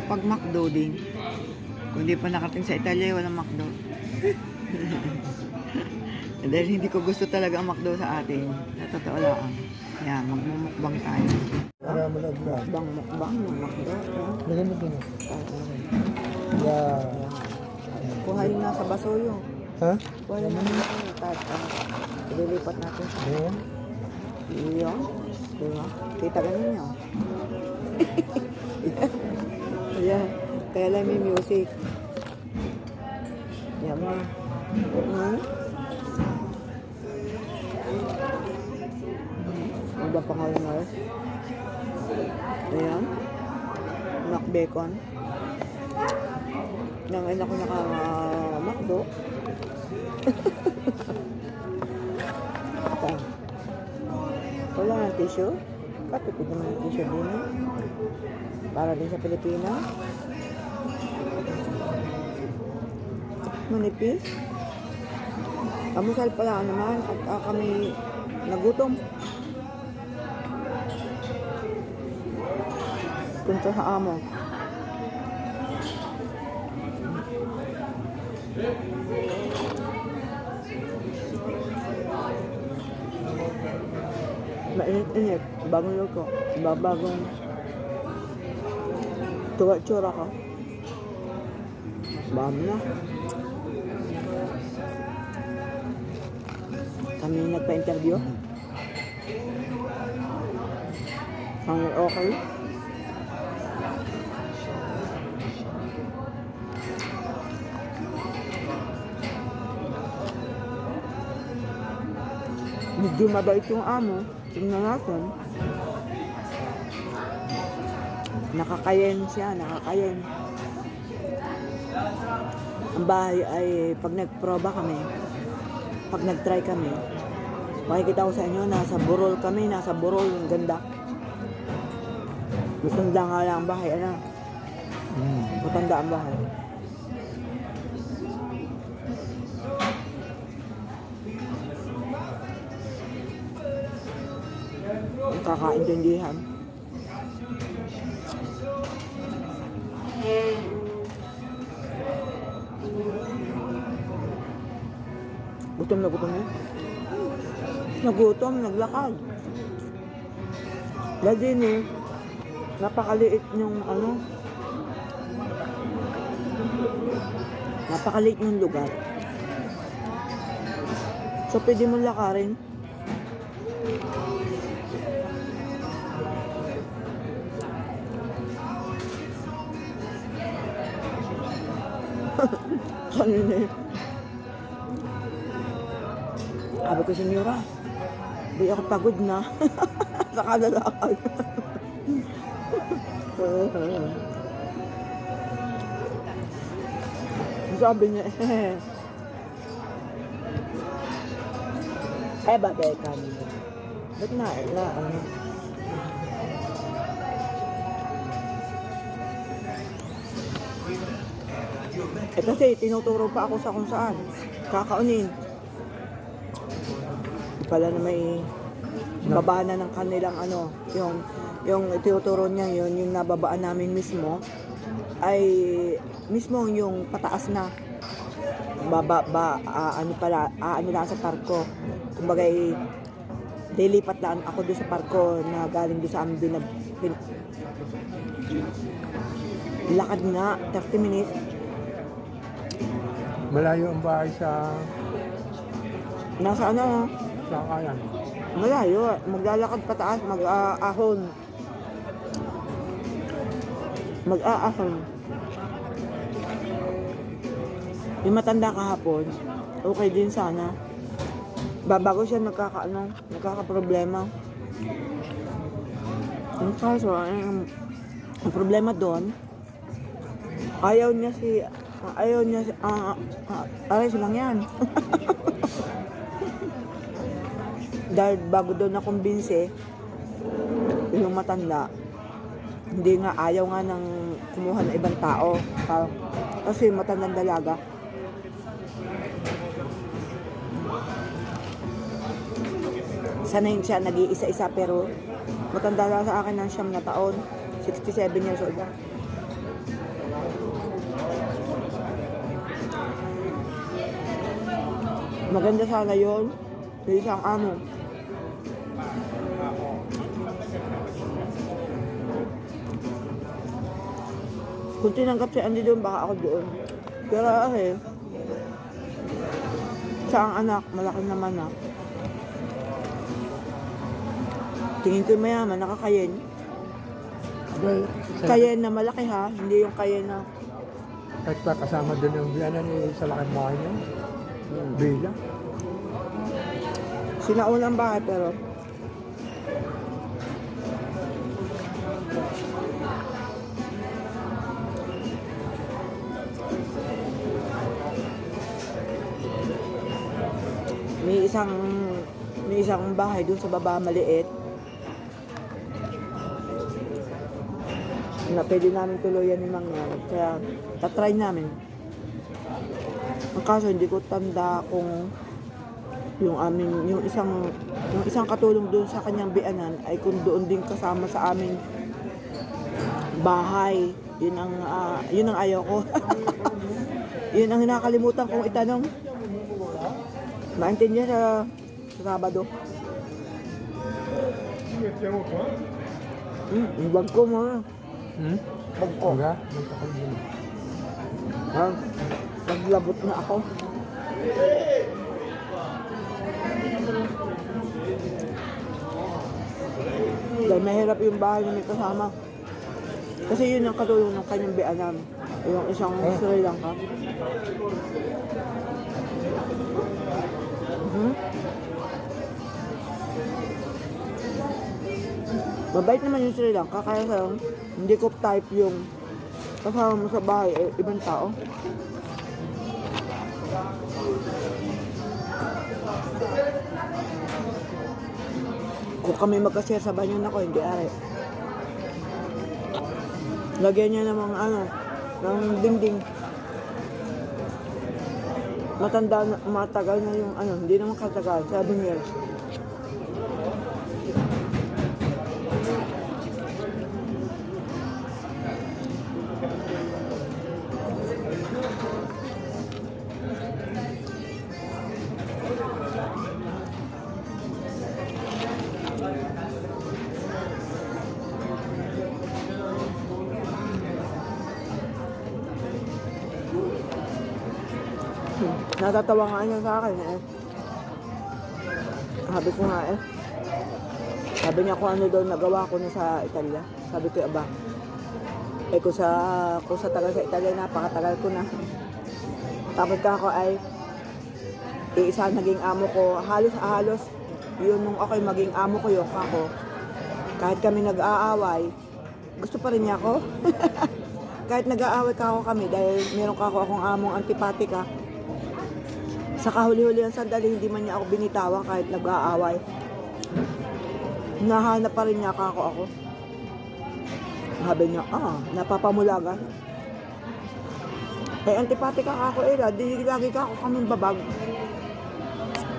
makapag-McDo din. Kung di pa nakating sa Italia, walang McDo. Dahil hindi ko gusto talaga ang McDo sa atin. Sa totoo lang. Yan, magmumukbang tayo. Mukbang, mukbang ng McDo. Yan. Lagyan mo din. Yeah. Kuha yung nasa basoyo. Ha? Kuha yung nasa basoyo. Ililipat natin sa Ayan. Iyo. Diba? Kita ganun yun. Ayan. Kaya lang may music. Yan mo. Hmm? Ano ba pangalan mo? Ayan. Mac bacon. Nang ngayon ako naka-macdo. Ito. Wala ng tissue. Katipid naman ng tissue din. Para din sa Pilipinas. Manipis. Kamusal pala naman at ah, kami nagutom. Punta sa amo. Mainit-init. Bagong luto. Babagong tuwa-tsura ka. Bam na. Kami nagpa-interview. Ang okay. Medyo mabait yung amo. Tingnan natin. Nakakayen siya, nakakayen. Ang bahay ay pag nagproba kami, pag nag-try kami, makikita ko sa inyo, nasa burol kami, nasa burol, yung ganda. Matanda nga lang ang bahay, ano? Mm. Matanda ang bahay. Ang kakaintindihan. Gutom na gutom na. Nagutom, naglakad. Dahil din eh, napakaliit yung ano, napakaliit yung lugar. So, pwede mo lakarin. Kanina. Sabi ko, senyora, di ako pagod na. sa kalalakad. Sabi niya, eh. Eh, babay ka niya. Ba't na, na, ano? Eh kasi tinuturo pa ako sa kung saan. Kakaunin. Pala na may baba na ng kanilang ano, yung yung tinuturo niya yun, yung nababaan namin mismo ay mismo yung pataas na baba ba ano pala ah, ano lang sa parko kumbaga eh, lilipat lang ako doon sa parko na galing doon sa amin na pin- lakad nga 30 minutes Malayo ang bahay sa nasa ano? sa kayan. malayo. Maglalakad pataas mag-aahon. Mag-aahon. Yung matanda kahapon. Okay din sana. Babago siya nagkaka ano, nagkakaproblema. Ang kaso ang, ang problema doon ayaw niya si ayaw niya ah ah, ayos lang yan dahil bago daw na kumbinse yung matanda hindi nga ayaw nga ng kumuha ng ibang tao. Pa- kasi matandang dalaga. Sanay siya nag-iisa-isa pero matanda lang sa akin ng siyam na taon. 67 years old Maganda sana yun. Yung isang amo. Kung tinanggap si Andy doon, baka ako doon. Pero kasi, siya ang anak, malaki naman na. Tingin ko mayaman, nakakayen. Well, sa, Kayen na malaki ha, hindi yung kayen na kahit pa kasama doon yung ni sa laking bahay niya. Bila. sinaunang bahay pero may isang may isang bahay dun sa baba maliit na pwede namin tuluyan ni Mang. Kaya, tatry namin. Kaso, hindi ko tanda kung yung amin, yung isang, yung isang katulong doon sa kanyang bianan ay kung doon din kasama sa aming bahay. Yun ang, ah, yun ang ayaw ko. yun ang nakalimutan kong itanong. Maintindihan sa, sa Sabado. Hmm, yung bag ko mo. Hmm? Bag ko. Ha? Naglabot na ako. Dahil mahirap yung bahay na may kasama. Kasi yun ang katulong ng kanyang bianan. Yung isang Oh. Sri Lanka. Mhm. Mabait naman yung Sri Lanka, kaya sa hindi ko type yung kasama mo sa bahay, eh, ibang tao. Kung kami magkashare sa banyo na ko, hindi ari. Lagyan niya ng mga ano, ng dingding. Matanda na, matagal na yung ano, hindi naman katagal, 7 years. Natatawa nga niya sa akin eh. Sabi ko nga eh. Sabi niya kung ano daw nagawa ko na sa Italia. Sabi ko, aba, eh kung sa, kung sa tagal sa Italia, napakatagal ko na. Tapos ako ay, iisa naging amo ko, halos halos, yun nung ako'y maging amo ko yung ako. Kahit kami nag-aaway, gusto pa rin niya ako. Kahit nag-aaway ka ako kami dahil meron ka ako akong among antipatika. Sa kahuli-huli ang sandali, hindi man niya ako binitawan kahit nag-aaway. Nahanap pa rin niya ka ako ako. Sabi niya, ah, napapamulagan. Eh, antipatika ka ako, Ella. Di lagi ka ako kaming babag.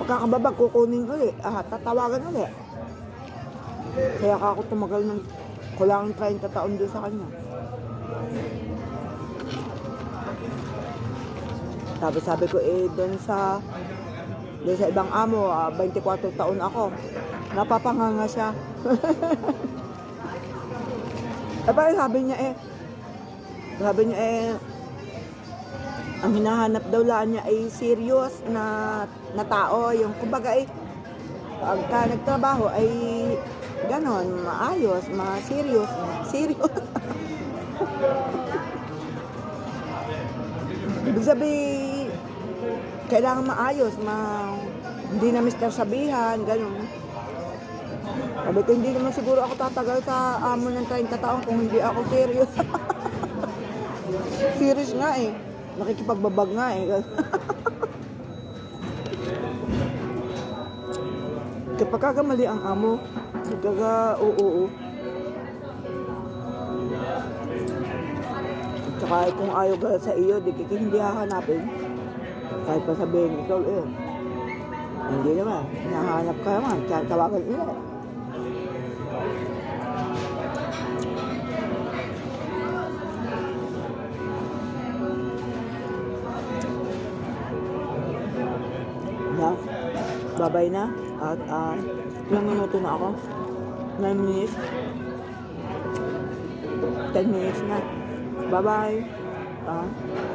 Pagkakababag, kukunin ulit. Ah, tatawagan ulit. Kaya ka ako tumagal ng kulangang 30 taon doon sa kanya. Sabi sabi ko eh doon sa doon sa ibang amo, ah, 24 taon ako. Napapanganga siya. eh parang sabi niya eh, sabi niya eh, ang hinahanap daw lang niya ay serious na, na tao. Yung kumbaga eh, pagka nagtrabaho ay ganon, maayos, ma serious, serious. Ibig sabihin, kailangan maayos, ma hindi na mister sabihan, ganun. Sabi hindi naman siguro ako tatagal sa amo ng 30 taon kung hindi ako serious. serious nga eh. Nakikipagbabag nga eh. Kapag kagamali ang amo, kaga oo, oo. Tsaka kung ayaw ka sa iyo, di kiki hindi hahanapin kahit pa sabihin ikaw eh hindi naman. Hinahanap ka naman. Kaya tawagan ulit. Na babay na. At uh, ilang minuto na ako? 9 minutes? 10 minutes na. Bye bye uh, ah.